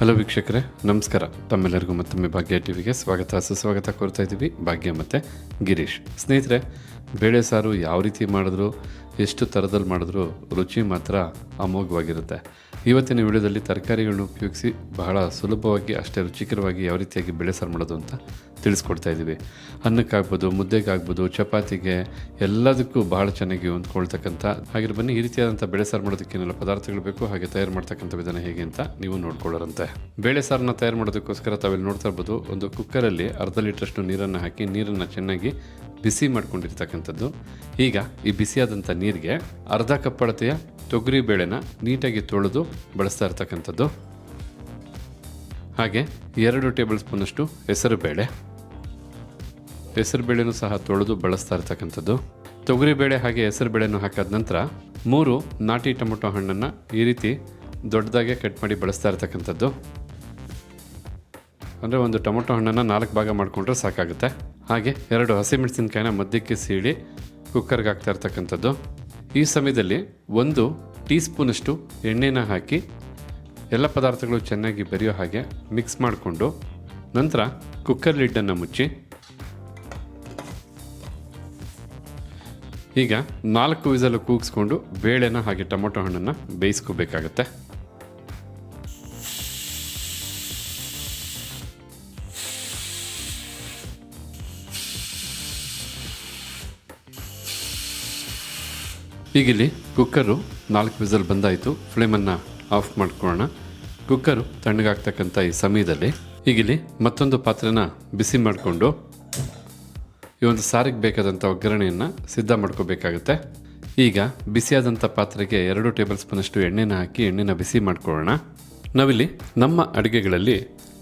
Hello ವೀಕ್ಷಕರೇ, ನಮಸ್ಕಾರ. ತಮ್ಮೆಲ್ಲರಿಗೂ ಮತ್ತೊಮ್ಮೆ ಭಾಗ್ಯ ಟಿವಿಗೆ ಸ್ವಾಗತ. ಸುಸ್ವಾಗತ ಕೋರ್ತಾ ಇದ್ದೀವಿ ಭಾಗ್ಯ ಮತ್ತು ಗಿರೀಶ್. ಸ್ನೇಹಿತರೆ, ಬೇಳೆ ಸಾರು ಯಾವ ರೀತಿ ಮಾಡಿದ್ರು, ಎಷ್ಟು ಥರದಲ್ಲಿ ಮಾಡಿದ್ರು, ರುಚಿ ಮಾತ್ರ ಅಮೋಘವಾಗಿರುತ್ತೆ. ಇವತ್ತಿನ ವಿಡಿಯೋದಲ್ಲಿ ತರಕಾರಿಗಳನ್ನು ಉಪಯೋಗಿಸಿ ಬಹಳ ಸುಲಭವಾಗಿ, ಅಷ್ಟೇ ರುಚಿಕರವಾಗಿ ಯಾವ ರೀತಿಯಾಗಿ ಬೆಳೆ ಸಾರು ಮಾಡೋದು ಅಂತ ತಿಳಿಸ್ಕೊಡ್ತಾ ಇದ್ದೀವಿ. ಅನ್ನಕ್ಕಾಗ್ಬೋದು, ಮುದ್ದೆಗಾಗ್ಬೋದು, ಚಪಾತಿಗೆ ಎಲ್ಲದಕ್ಕೂ ಬಹಳ ಚೆನ್ನಾಗಿ ಹೊಂದ್ಕೊಳ್ತಕ್ಕಂಥ ಹಾಗೆ ಬನ್ನಿ, ಈ ರೀತಿಯಾದಂಥ ಬೆಳೆ ಸಾರು ಮಾಡೋದಕ್ಕೆ ಏನೆಲ್ಲ ಪದಾರ್ಥಗಳು ಬೇಕು, ಹಾಗೆ ತಯಾರು ಮಾಡ್ತಕ್ಕಂಥ ವಿಧಾನ ಹೇಗೆ ಅಂತ ನೀವು ನೋಡ್ಕೊಳ್ಳೋರಂತೆ. ಬೇಳೆ ಸಾರನ್ನ ತಯಾರು ಮಾಡೋದಕ್ಕೋಸ್ಕರ ತಾವಿಲ್ಲಿ ನೋಡ್ತಾ ಇರ್ಬೋದು, ಒಂದು ಕುಕ್ಕರಲ್ಲಿ ಅರ್ಧ ಲೀಟ್ರಷ್ಟು ನೀರನ್ನು ಹಾಕಿ, ನೀರನ್ನು ಚೆನ್ನಾಗಿ ಬಿಸಿ ಮಾಡ್ಕೊಂಡಿರ್ತಕ್ಕಂಥದ್ದು. ಈಗ ಈ ಬಿಸಿಯಾದಂಥ ನೀರಿಗೆ ಅರ್ಧ ಕಪ್ ತೊಗರಿ ಬೇಳೆನ ನೀಟಾಗಿ ತೊಳೆದು ಬಳಸ್ತಾ ಇರ್ತಕ್ಕಂಥದ್ದು. ಹಾಗೆ ಎರಡು ಟೇಬಲ್ ಸ್ಪೂನಷ್ಟು ಹೆಸರು ಬೇಳೆ ಹೆಸರು ಬೇಳೆನೂ ಸಹ ತೊಳೆದು ಬಳಸ್ತಾ ಇರ್ತಕ್ಕಂಥದ್ದು. ತೊಗರಿ ಬೇಳೆ ಹಾಗೆ ಹೆಸರು ಬೇಳೆನೂ ಹಾಕಾದ ನಂತರ ಮೂರು ನಾಟಿ ಟೊಮೊಟೊ ಹಣ್ಣನ್ನು ಈ ರೀತಿ ದೊಡ್ಡದಾಗೆ ಕಟ್ ಮಾಡಿ ಬಳಸ್ತಾ ಇರ್ತಕ್ಕಂಥದ್ದು. ಅಂದರೆ ಒಂದು ಟೊಮೊಟೊ ಹಣ್ಣನ್ನು ನಾಲ್ಕು ಭಾಗ ಮಾಡಿಕೊಂಡ್ರೆ ಸಾಕಾಗುತ್ತೆ. ಹಾಗೆ ಎರಡು ಹಸಿಮೆಣಸಿನಕಾಯಿನ ಮಧ್ಯಕ್ಕೆ ಸೀಳಿ ಕುಕ್ಕರ್ಗೆ ಹಾಕ್ತಾ ಇರ್ತಕ್ಕಂಥದ್ದು. ಈ ಸಮಯದಲ್ಲಿ ಒಂದು ಟೀ ಸ್ಪೂನಷ್ಟು ಎಣ್ಣೆನ ಹಾಕಿ ಎಲ್ಲ ಪದಾರ್ಥಗಳು ಚೆನ್ನಾಗಿ ಬೆರೆಯೋ ಹಾಗೆ ಮಿಕ್ಸ್ ಮಾಡಿಕೊಂಡು ನಂತರ ಕುಕ್ಕರ್ ಲಿಡ್ಡನ್ನು ಮುಚ್ಚಿ. ಈಗ ನಾಲ್ಕು ವಿಸಲು ಕೂಗಿಸ್ಕೊಂಡು ಬೇಳೆನ ಹಾಗೆ ಟೊಮೊಟೊ ಹಣ್ಣನ್ನು ಬೇಯಿಸ್ಕೋಬೇಕಾಗತ್ತೆ. ಈಗಿಲ್ಲಿ ಕುಕ್ಕರು ನಾಲ್ಕು ವಿಸಲ್ ಬಂದಾಯಿತು. ಫ್ಲೇಮನ್ನು ಆಫ್ ಮಾಡ್ಕೊಳ್ಳೋಣ. ಕುಕ್ಕರು ತಣ್ಣಗಾಗ್ತಕ್ಕಂಥ ಈ ಸಮಯದಲ್ಲಿ ಈಗಿಲ್ಲಿ ಮತ್ತೊಂದು ಪಾತ್ರೆನ ಬಿಸಿ ಮಾಡಿಕೊಂಡು ಈ ಒಂದು ಸಾರಿಗೆ ಬೇಕಾದಂಥ ಒಗ್ಗರಣೆಯನ್ನು ಸಿದ್ಧ ಮಾಡ್ಕೋಬೇಕಾಗುತ್ತೆ. ಈಗ ಬಿಸಿಯಾದಂಥ ಪಾತ್ರೆಗೆ ಎರಡು ಟೇಬಲ್ ಸ್ಪೂನಷ್ಟು ಎಣ್ಣೆನ ಹಾಕಿ ಎಣ್ಣೆನ ಬಿಸಿ ಮಾಡ್ಕೊಳ್ಳೋಣ. ನಾವಿಲ್ಲಿ ನಮ್ಮ ಅಡುಗೆಗಳಲ್ಲಿ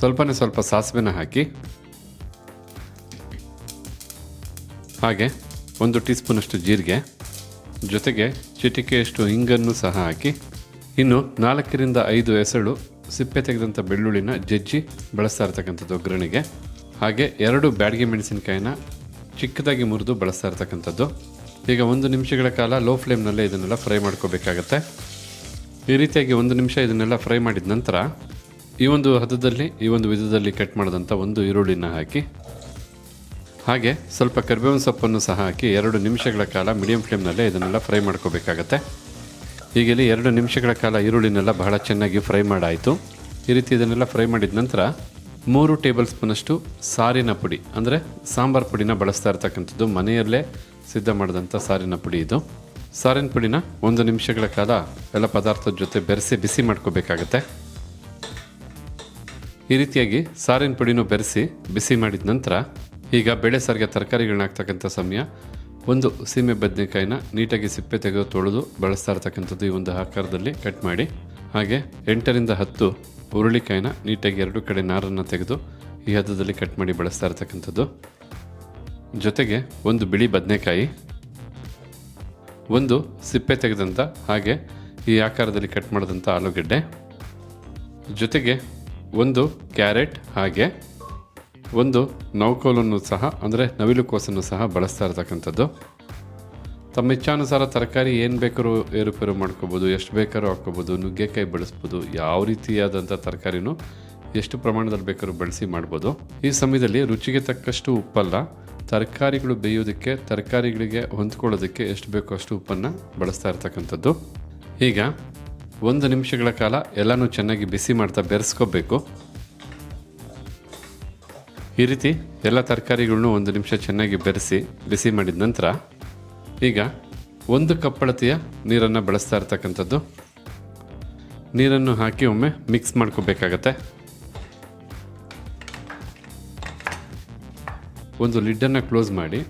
ಸ್ವಲ್ಪನೇ ಸ್ವಲ್ಪ ಸಾಸಿವೆನ ಹಾಕಿ. ಹಾಗೆ ಒಂದು ಟೀ ಸ್ಪೂನಷ್ಟು ಜೀರಿಗೆ, ಜೊತೆಗೆ ಚಿಟಿಕೆಯಷ್ಟು ಹಿಂಗನ್ನು ಸಹ ಹಾಕಿ. ಇನ್ನು ನಾಲ್ಕರಿಂದ ಐದು ಎಸಳು ಸಿಪ್ಪೆ ತೆಗೆದಂಥ ಬೆಳ್ಳುಳ್ಳಿನ ಜಜ್ಜಿ ಬಳಸ್ತಾ ಇರ್ತಕ್ಕಂಥದ್ದು ಒಗ್ಗರಣೆಗೆ. ಹಾಗೆ ಎರಡು ಬ್ಯಾಡಿಗೆ ಮೆಣಸಿನಕಾಯಿನ ಚಿಕ್ಕದಾಗಿ ಮುರಿದು ಬಳಸ್ತಾ ಇರ್ತಕ್ಕಂಥದ್ದು. ಈಗ ಒಂದು ನಿಮಿಷಗಳ ಕಾಲ ಲೋ ಫ್ಲೇಮ್ನಲ್ಲೇ ಇದನ್ನೆಲ್ಲ ಫ್ರೈ ಮಾಡ್ಕೋಬೇಕಾಗತ್ತೆ. ಈ ರೀತಿಯಾಗಿ ಒಂದು ನಿಮಿಷ ಇದನ್ನೆಲ್ಲ ಫ್ರೈ ಮಾಡಿದ ನಂತರ ಈ ಒಂದು ಹದದಲ್ಲಿ, ಈ ಒಂದು ವಿಧದಲ್ಲಿ ಕಟ್ ಮಾಡಿದಂಥ ಒಂದು ಈರುಳ್ಳಿನ ಹಾಕಿ, ಹಾಗೆ ಸ್ವಲ್ಪ ಕರಿಬೇವಿನ ಸೊಪ್ಪನ್ನು ಸಹ ಹಾಕಿ ಎರಡು ನಿಮಿಷಗಳ ಕಾಲ ಮೀಡಿಯಂ ಫ್ಲೇಮ್ನಲ್ಲೇ ಇದನ್ನೆಲ್ಲ ಫ್ರೈ ಮಾಡ್ಕೋಬೇಕಾಗತ್ತೆ. ಇಲ್ಲಿ ಎರಡು ನಿಮಿಷಗಳ ಕಾಲ ಈರುಳ್ಳಿನೆಲ್ಲ ಬಹಳ ಚೆನ್ನಾಗಿ ಫ್ರೈ ಮಾಡಾಯಿತು. ಈ ರೀತಿ ಇದನ್ನೆಲ್ಲ ಫ್ರೈ ಮಾಡಿದ ನಂತರ ಮೂರು ಟೇಬಲ್ ಸ್ಪೂನಷ್ಟು ಸಾರಿನ ಪುಡಿ, ಅಂದರೆ ಸಾಂಬಾರ್ ಪುಡಿನ ಬಳಸ್ತಾ ಇರ್ತಕ್ಕಂಥದ್ದು, ಮನೆಯಲ್ಲೇ ಸಿದ್ಧ ಮಾಡಿದಂಥ ಸಾರಿನ ಪುಡಿ ಇದು. ಸಾರಿನ ಪುಡಿನ ಒಂದು ನಿಮಿಷಗಳ ಕಾಲ ಎಲ್ಲ ಪದಾರ್ಥದ ಜೊತೆ ಬೆರೆಸಿ ಬಿಸಿ ಮಾಡ್ಕೋಬೇಕಾಗತ್ತೆ. ಈ ರೀತಿಯಾಗಿ ಸಾರಿನ ಪುಡಿನೂ ಬೆರೆಸಿ ಬಿಸಿ ಮಾಡಿದ ನಂತರ ಈಗ ಬೇಳೆ ಸಾರಿಗೆ ತರಕಾರಿಗಳನ್ನ ಹಾಕ್ತಕ್ಕಂಥ ಸಮಯ. ಒಂದು ಸೀಮೆ ಬದನೆಕಾಯಿನ ನೀಟಾಗಿ ಸಿಪ್ಪೆ ತೆಗೆದು ತೊಳೆದು ಬಳಸ್ತಾ ಇರ್ತಕ್ಕಂಥದ್ದು ಈ ಒಂದು ಆಕಾರದಲ್ಲಿ ಕಟ್ ಮಾಡಿ. ಹಾಗೆ ಎಂಟರಿಂದ ಹತ್ತು ಹುರುಳಿಕಾಯಿನ ನೀಟಾಗಿ ಎರಡು ಕಡೆ ನಾರನ್ನು ತೆಗೆದು ಈ ಹದದಲ್ಲಿ ಕಟ್ ಮಾಡಿ ಬಳಸ್ತಾ ಇರ್ತಕ್ಕಂಥದ್ದು. ಜೊತೆಗೆ ಒಂದು ಬಿಳಿ ಬದನೆಕಾಯಿ. ಒಂದು ಸಿಪ್ಪೆ ತೆಗೆದಂಥ ಹಾಗೆ ಈ ಆಕಾರದಲ್ಲಿ ಕಟ್ ಮಾಡಿದಂಥ ಆಲೂಗೆಡ್ಡೆ. ಜೊತೆಗೆ ಒಂದು ಕ್ಯಾರೆಟ್ ಹಾಗೆ ಒಂದು ನೌಕೋಲನ್ನು ಸಹ, ಅಂದರೆ ನವಿಲುಕೋಸನ್ನು ಸಹ ಬಳಸ್ತಾ ಇರ್ತಕ್ಕಂಥದ್ದು. ತಮ್ಮ ಇಚ್ಛಾನುಸಾರ ತರಕಾರಿ ಏನು ಬೇಕಾದ್ರೂ ಏರುಪೇರು ಮಾಡ್ಕೋಬೋದು, ಎಷ್ಟು ಬೇಕಾದ್ರೂ ಹಾಕ್ಕೋಬೋದು, ನುಗ್ಗೆಕಾಯಿ ಬಳಸ್ಬೋದು, ಯಾವ ರೀತಿಯಾದಂಥ ತರಕಾರಿನೂ ಎಷ್ಟು ಪ್ರಮಾಣದಲ್ಲಿ ಬೇಕಾದ್ರೂ ಬಳಸಿ ಮಾಡ್ಬೋದು. ಈ ಸಮಯದಲ್ಲಿ ರುಚಿಗೆ ತಕ್ಕಷ್ಟು ಉಪ್ಪಲ್ಲ, ತರಕಾರಿಗಳು ಬೇಯೋದಕ್ಕೆ, ತರಕಾರಿಗಳಿಗೆ ಹೊಂದ್ಕೊಳ್ಳೋದಕ್ಕೆ ಎಷ್ಟು ಬೇಕೋ ಅಷ್ಟು ಉಪ್ಪನ್ನು ಬಳಸ್ತಾ ಇರ್ತಕ್ಕಂಥದ್ದು. ಈಗ ಒಂದು ನಿಮಿಷಗಳ ಕಾಲ ಎಲ್ಲನೂ ಚೆನ್ನಾಗಿ ಬಿಸಿ ಮಾಡ್ತಾ ಬೆರೆಸ್ಕೋಬೇಕು. ಈ ರೀತಿ ಎಲ್ಲ ತರಕಾರಿಗಳನ್ನೂ ಒಂದು ನಿಮಿಷ ಚೆನ್ನಾಗಿ ಬೆರೆಸಿ ಬಿಸಿ ಮಾಡಿದ ನಂತರ ಈಗ ಒಂದು ಕಪ್ಪಳತೆಯ ನೀರನ್ನು ಬಳಸ್ತಾ ಇರ್ತಕ್ಕಂಥದ್ದು. ನೀರನ್ನು ಹಾಕಿ ಒಮ್ಮೆ ಮಿಕ್ಸ್ ಮಾಡ್ಕೋಬೇಕಾಗತ್ತೆ. ಒಂದು ಲಿಡ್ಡನ್ನು ಕ್ಲೋಸ್ ಮಾಡಿ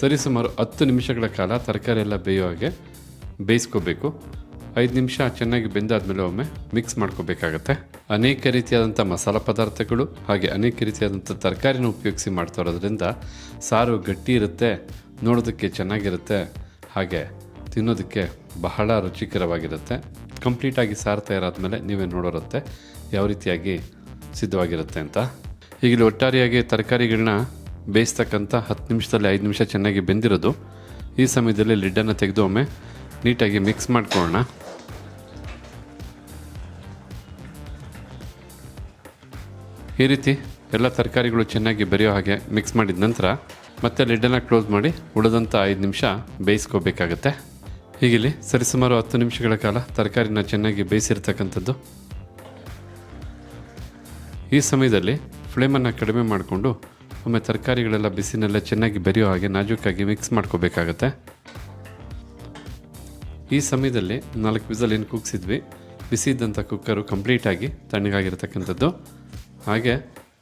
ಸರಿಸುಮಾರು ಹತ್ತು ನಿಮಿಷಗಳ ಕಾಲ ತರಕಾರಿ ಎಲ್ಲ ಬೇಯೋ ಹಾಗೆ ಬೇಯಿಸ್ಕೋಬೇಕು. ಐದು ನಿಮಿಷ ಚೆನ್ನಾಗಿ ಬೆಂದಾದ್ಮೇಲೆ ಒಮ್ಮೆ ಮಿಕ್ಸ್ ಮಾಡ್ಕೋಬೇಕಾಗತ್ತೆ. ಅನೇಕ ರೀತಿಯಾದಂಥ ಮಸಾಲ ಪದಾರ್ಥಗಳು ಹಾಗೆ ಅನೇಕ ರೀತಿಯಾದಂಥ ತರಕಾರಿನ ಉಪಯೋಗಿಸಿ ಮಾಡ್ತಾ ಇರೋದ್ರಿಂದ ಸಾರು ಗಟ್ಟಿ ಇರುತ್ತೆ, ನೋಡೋದಕ್ಕೆ ಚೆನ್ನಾಗಿರುತ್ತೆ, ಹಾಗೆ ತಿನ್ನೋದಕ್ಕೆ ಬಹಳ ರುಚಿಕರವಾಗಿರುತ್ತೆ. ಕಂಪ್ಲೀಟಾಗಿ ಸಾರು ತಯಾರಾದಮೇಲೆ ನೀವೇ ನೋಡೋರುತ್ತೆ ಯಾವ ರೀತಿಯಾಗಿ ಸಿದ್ಧವಾಗಿರುತ್ತೆ ಅಂತ. ಈಗಲೂ ಒಟ್ಟಾರೆಯಾಗಿ ತರಕಾರಿಗಳನ್ನ ಬೇಯಿಸ್ತಕ್ಕಂಥ ಹತ್ತು ನಿಮಿಷದಲ್ಲಿ ಐದು ನಿಮಿಷ ಚೆನ್ನಾಗಿ ಬೆಂದಿರೋದು. ಈ ಸಮಯದಲ್ಲಿ ಲಿಡ್ಡನ್ನು ತೆಗೆದು ಒಮ್ಮೆ ನೀಟಾಗಿ ಮಿಕ್ಸ್ ಮಾಡ್ಕೊಳ್ಳೋಣ. ಈ ರೀತಿ ಎಲ್ಲ ತರಕಾರಿಗಳು ಚೆನ್ನಾಗಿ ಬೆರೆಯೋ ಹಾಗೆ ಮಿಕ್ಸ್ ಮಾಡಿದ ನಂತರ ಮತ್ತೆ ಲಿಡ್ಡನ್ನು ಕ್ಲೋಸ್ ಮಾಡಿ ಉಳಿದಂಥ ಐದು ನಿಮಿಷ ಬೇಯಿಸ್ಕೋಬೇಕಾಗತ್ತೆ. ಹೀಗಿಲ್ಲಿ ಸರಿಸುಮಾರು ಹತ್ತು ನಿಮಿಷಗಳ ಕಾಲ ತರಕಾರಿನ ಚೆನ್ನಾಗಿ ಬೇಯಿಸಿರ್ತಕ್ಕಂಥದ್ದು. ಈ ಸಮಯದಲ್ಲಿ ಫ್ಲೇಮನ್ನು ಕಡಿಮೆ ಮಾಡಿಕೊಂಡು ಒಮ್ಮೆ ತರಕಾರಿಗಳೆಲ್ಲ ಬಿಸಿನೆಲ್ಲ ಚೆನ್ನಾಗಿ ಬೆರೆಯೋ ಹಾಗೆ ನಾಜೂಕಾಗಿ ಮಿಕ್ಸ್ ಮಾಡ್ಕೋಬೇಕಾಗತ್ತೆ. ಈ ಸಮಯದಲ್ಲಿ ನಾಲ್ಕು ವಿಸಲ್ ಏನು ಕುಗ್ಸಿದ್ವಿ? ಬಿಸಿ ಇದ್ದಂಥ ಕುಕ್ಕರು ಕಂಪ್ಲೀಟಾಗಿ ತಣ್ಣಗಾಗಿರ್ತಕ್ಕಂಥದ್ದು. ಹಾಗೆ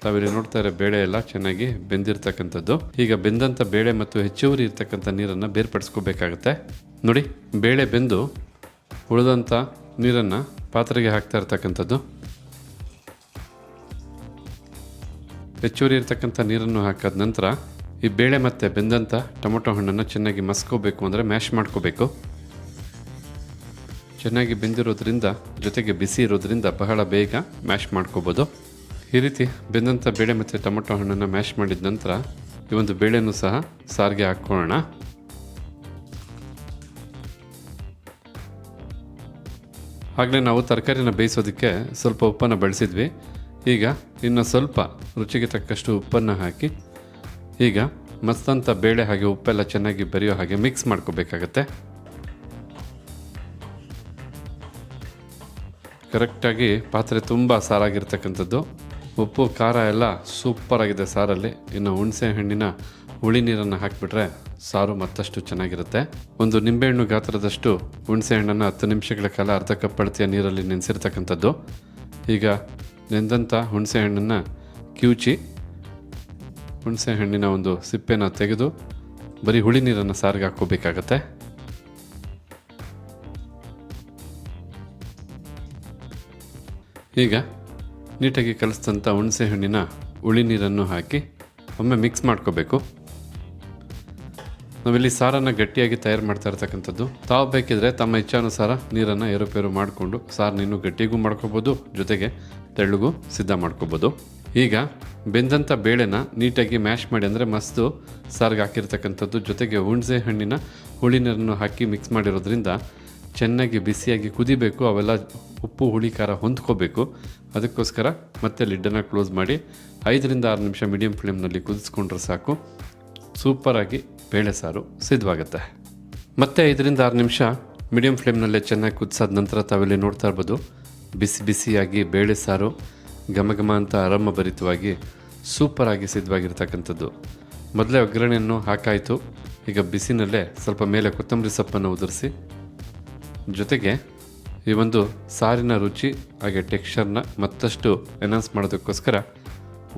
ತಾವಿಲ್ಲಿ ನೋಡ್ತಾ ಇರೋ ಬೇಳೆ ಎಲ್ಲ ಚೆನ್ನಾಗಿ ಬೆಂದಿರ್ತಕ್ಕಂಥದ್ದು. ಈಗ ಬೆಂದಂಥ ಬೇಳೆ ಮತ್ತು ಹೆಚ್ಚುವರಿ ಇರ್ತಕ್ಕಂಥ ನೀರನ್ನು ಬೇರ್ಪಡಿಸ್ಕೋಬೇಕಾಗತ್ತೆ. ನೋಡಿ, ಬೇಳೆ ಬೆಂದು ಉಳಿದಂಥ ನೀರನ್ನು ಪಾತ್ರೆಗೆ ಹಾಕ್ತಾ ಇರ್ತಕ್ಕಂಥದ್ದು. ಹೆಚ್ಚುವರಿ ಇರ್ತಕ್ಕಂಥ ನೀರನ್ನು ಹಾಕಾದ ನಂತರ ಈ ಬೇಳೆ ಮತ್ತು ಬೆಂದಂಥ ಟೊಮೊಟೊ ಹಣ್ಣನ್ನು ಚೆನ್ನಾಗಿ ಮಸ್ಕೋಬೇಕು ಅಂದರೆ ಮ್ಯಾಶ್ ಮಾಡ್ಕೋಬೇಕು. ಚೆನ್ನಾಗಿ ಬೆಂದಿರೋದ್ರಿಂದ, ಜೊತೆಗೆ ಬಿಸಿ ಇರೋದ್ರಿಂದ ಬಹಳ ಬೇಗ ಮ್ಯಾಶ್ ಮಾಡ್ಕೋಬೋದು. ಈ ರೀತಿ ಬೆಂದಂಥ ಬೇಳೆ ಮತ್ತು ಟೊಮೊಟೊ ಹಣ್ಣನ್ನು ಮ್ಯಾಶ್ ಮಾಡಿದ ನಂತರ ಈ ಒಂದು ಬೇಳೆನೂ ಸಹ ಸಾರಿಗೆ ಹಾಕ್ಕೊಳ್ಳೋಣ ಆಗಲೇ ನಾವು ತರಕಾರಿನ ಬೇಯಿಸೋದಕ್ಕೆ ಸ್ವಲ್ಪ ಉಪ್ಪನ್ನು ಬಳಸಿದ್ವಿ. ಈಗ ಇನ್ನು ಸ್ವಲ್ಪ ರುಚಿಗೆ ತಕ್ಕಷ್ಟು ಉಪ್ಪನ್ನು ಹಾಕಿ, ಈಗ ಮಸ್ತಂಥ ಬೇಳೆ ಹಾಗೆ ಉಪ್ಪೆಲ್ಲ ಚೆನ್ನಾಗಿ ಬೆರೆಯೋ ಹಾಗೆ ಮಿಕ್ಸ್ ಮಾಡ್ಕೋಬೇಕಾಗತ್ತೆ. ಕರೆಕ್ಟಾಗಿ ಪಾತ್ರೆ ತುಂಬ ಸಾರಾಗಿರ್ತಕ್ಕಂಥದ್ದು. ಉಪ್ಪು, ಖಾರ ಎಲ್ಲ ಸೂಪರ್ ಆಗಿದೆ ಸಾರಲ್ಲಿ. ಇನ್ನು ಹುಣಸೆ ಹಣ್ಣಿನ ಹುಳಿ ನೀರನ್ನು ಹಾಕಿಬಿಟ್ರೆ ಸಾರು ಮತ್ತಷ್ಟು ಚೆನ್ನಾಗಿರುತ್ತೆ. ಒಂದು ನಿಂಬೆಹಣ್ಣು ಗಾತ್ರದಷ್ಟು ಹುಣಸೆ ಹಣ್ಣನ್ನು ಹತ್ತು ನಿಮಿಷಗಳ ಕಾಲ ಅರ್ಧ ಕಪ್ ಅಳತೆಯ ನೀರಲ್ಲಿ ನೆನೆಸಿರ್ತಕ್ಕಂಥದ್ದು. ಈಗ ನೆಂದಂಥ ಹುಣಸೆ ಹಣ್ಣನ್ನು ಕಿವುಚಿ ಹುಣಸೆ ಹಣ್ಣಿನ ಒಂದು ಸಿಪ್ಪೆನ ತೆಗೆದು ಬರೀ ಹುಳಿ ನೀರನ್ನು ಸಾರಿಗೆ ಹಾಕ್ಕೋಬೇಕಾಗತ್ತೆ. ಈಗ ನೀಟಾಗಿ ಕಲಿಸಿದಂಥ ಹುಣಸೆ ಹಣ್ಣಿನ ಹುಳಿ ನೀರನ್ನು ಹಾಕಿ ಒಮ್ಮೆ ಮಿಕ್ಸ್ ಮಾಡ್ಕೋಬೇಕು. ನಾವಿಲ್ಲಿ ಸಾರನ್ನು ಗಟ್ಟಿಯಾಗಿ ತಯಾರು ಮಾಡ್ತಾ ಇರ್ತಕ್ಕಂಥದ್ದು. ತಾವು ಬೇಕಿದ್ರೆ ತಮ್ಮ ಇಚ್ಛಾನುಸಾರ ನೀರನ್ನು ಏರುಪೇರು ಮಾಡಿಕೊಂಡು ಸಾರನ್ನ ಇನ್ನೂ ಗಟ್ಟಿಗೂ ಮಾಡ್ಕೋಬೋದು, ಜೊತೆಗೆ ತೆಳ್ಳಗೂ ಸಿದ್ಧ ಮಾಡ್ಕೋಬೋದು. ಈಗ ಬೆಂದಂಥ ಬೇಳೆನ ನೀಟಾಗಿ ಮ್ಯಾಶ್ ಮಾಡಿ ಅಂದರೆ ಮಸ್ತು ಸಾರಿಗೆ ಹಾಕಿರ್ತಕ್ಕಂಥದ್ದು. ಜೊತೆಗೆ ಹುಣಸೆ ಹಣ್ಣಿನ ಹುಳಿ ನೀರನ್ನು ಹಾಕಿ ಮಿಕ್ಸ್ ಮಾಡಿರೋದ್ರಿಂದ ಚೆನ್ನಾಗಿ ಬಿಸಿಯಾಗಿ ಕುದಿಬೇಕು, ಅವೆಲ್ಲ ಉಪ್ಪು ಹುಳಿ ಖಾರ ಹೊಂದ್ಕೋಬೇಕು. ಅದಕ್ಕೋಸ್ಕರ ಮತ್ತೆ ಲಿಡ್ಡನ್ನು ಕ್ಲೋಸ್ ಮಾಡಿ ಐದರಿಂದ ಆರು ನಿಮಿಷ ಮೀಡಿಯಂ ಫ್ಲೇಮ್ನಲ್ಲಿ ಕುದಿಸ್ಕೊಂಡ್ರೆ ಸಾಕು. ಸೂಪರಾಗಿ ಬೇಳೆ ಸಾರು ಸಿದ್ಧವಾಗುತ್ತೆ. ಮತ್ತೆ ಐದರಿಂದ ಆರು ನಿಮಿಷ ಮೀಡಿಯಂ ಫ್ಲೇಮ್ನಲ್ಲೇ ಚೆನ್ನಾಗಿ ಕುದಿಸಾದ ನಂತರ ತಾವಿಲ್ಲಿ ನೋಡ್ತಾ ಇರ್ಬೋದು, ಬಿಸಿ ಬಿಸಿಯಾಗಿ ಬೇಳೆ ಸಾರು, ಘಮ ಘಮ ಅಂತ ಆರಾಮ ಭರಿತವಾಗಿ ಸೂಪರಾಗಿ ಸಿದ್ಧವಾಗಿರ್ತಕ್ಕಂಥದ್ದು. ಮೊದಲೇ ಒಗ್ಗರಣೆಯನ್ನು ಹಾಕಾಯಿತು. ಈಗ ಬಿಸಿನಲ್ಲೇ ಸ್ವಲ್ಪ ಮೇಲೆ ಕೊತ್ತಂಬರಿ ಸೊಪ್ಪನ್ನು ಉದುರಿಸಿ ಜೊತೆಗೆ ಈ ಒಂದು ಸಾರಿನ ರುಚಿ, ಹಾಗೆ ಟೆಕ್ಸ್ಚರ್ನ ಮತ್ತಷ್ಟು ಎನ್ಹಾನ್ಸ್ ಮಾಡೋದಕ್ಕೋಸ್ಕರ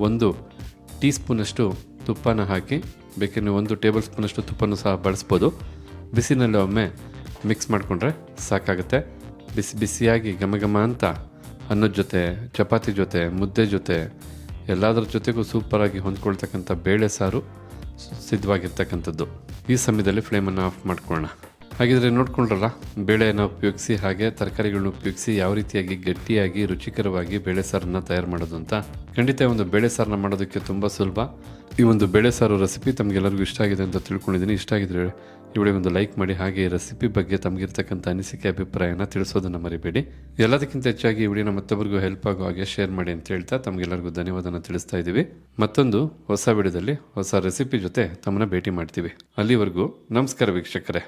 ಒಂದು ಟೀ ಸ್ಪೂನಷ್ಟು ತುಪ್ಪನ ಹಾಕಿ, ಬೇಕೆಂದರೆ ಒಂದು ಟೇಬಲ್ ಸ್ಪೂನಷ್ಟು ತುಪ್ಪನೂ ಸಹ ಬಳಸ್ಬೋದು. ಬಿಸಿನಲ್ಲಿ ಒಮ್ಮೆ ಮಿಕ್ಸ್ ಮಾಡಿಕೊಂಡ್ರೆ ಸಾಕಾಗುತ್ತೆ. ಬಿಸಿ ಬಿಸಿಯಾಗಿ ಘಮ ಘಮ ಅಂತ ಅನ್ನದ ಜೊತೆ, ಚಪಾತಿ ಜೊತೆ, ಮುದ್ದೆ ಜೊತೆ, ಎಲ್ಲದರ ಜೊತೆಗೂ ಸೂಪರಾಗಿ ಹೊಂದ್ಕೊಳ್ತಕ್ಕಂಥ ಬೇಳೆ ಸಾರು ಸಿದ್ಧವಾಗಿರ್ತಕ್ಕಂಥದ್ದು. ಈ ಸಮಯದಲ್ಲಿ ಫ್ಲೇಮನ್ನು ಆಫ್ ಮಾಡ್ಕೊಳ್ಳೋಣ. ಹಾಗಿದ್ರೆ ನೋಡ್ಕೊಂಡ್ರಲ್ಲ ಬೇಳೆಯನ್ನು ಉಪಯೋಗಿಸಿ ಹಾಗೆ ತರಕಾರಿಗಳನ್ನ ಉಪಯೋಗಿಸಿ ಯಾವ ರೀತಿಯಾಗಿ ಗಟ್ಟಿಯಾಗಿ, ರುಚಿಕರವಾಗಿ ಬೇಳೆ ಸಾರನ್ನ ತಯಾರು ಮಾಡೋದು ಅಂತ ಖಂಡಿತ ಒಂದು ಬೇಳೆ ಸಾರನ್ನ ಮಾಡೋದಕ್ಕೆ ತುಂಬ ಸುಲಭ. ಈ ಒಂದು ಬೇಳೆ ಸಾರು ರೆಸಿಪಿ ತಮಗೆಲ್ಲರಿಗೂ ಇಷ್ಟ ಆಗಿದೆ ಅಂತ ತಿಳ್ಕೊಂಡಿದ್ದೀನಿ. ಇಷ್ಟ ಆಗಿದ್ರೆ ವಿಡಿಯೋ ಒಂದು ಲೈಕ್ ಮಾಡಿ, ಹಾಗೆ ರೆಸಿಪಿ ಬಗ್ಗೆ ತಮಗಿರ್ತಕ್ಕಂಥ ಅನಿಸಿಕೆ, ಅಭಿಪ್ರಾಯನ ತಿಳಿಸೋದನ್ನು ಮರಿಬೇಡಿ. ಎಲ್ಲದಕ್ಕಿಂತ ಹೆಚ್ಚಾಗಿ ವಿಡಿಯೋನ ಮತ್ತೊಬ್ಬರಿಗೂ ಹೆಲ್ಪ್ ಆಗೋ ಹಾಗೆ ಶೇರ್ ಮಾಡಿ ಅಂತ ಹೇಳ್ತಾ ತಮಗೆಲ್ಲರಿಗೂ ಧನ್ಯವಾದನ ತಿಳಿಸ್ತಾ ಇದ್ದೀವಿ. ಮತ್ತೊಂದು ಹೊಸ ವಿಡಿಯೋದಲ್ಲಿ ಹೊಸ ರೆಸಿಪಿ ಜೊತೆ ತಮ್ಮನ್ನ ಭೇಟಿ ಮಾಡ್ತೀವಿ. ಅಲ್ಲಿವರೆಗೂ ನಮಸ್ಕಾರ ವೀಕ್ಷಕರೇ.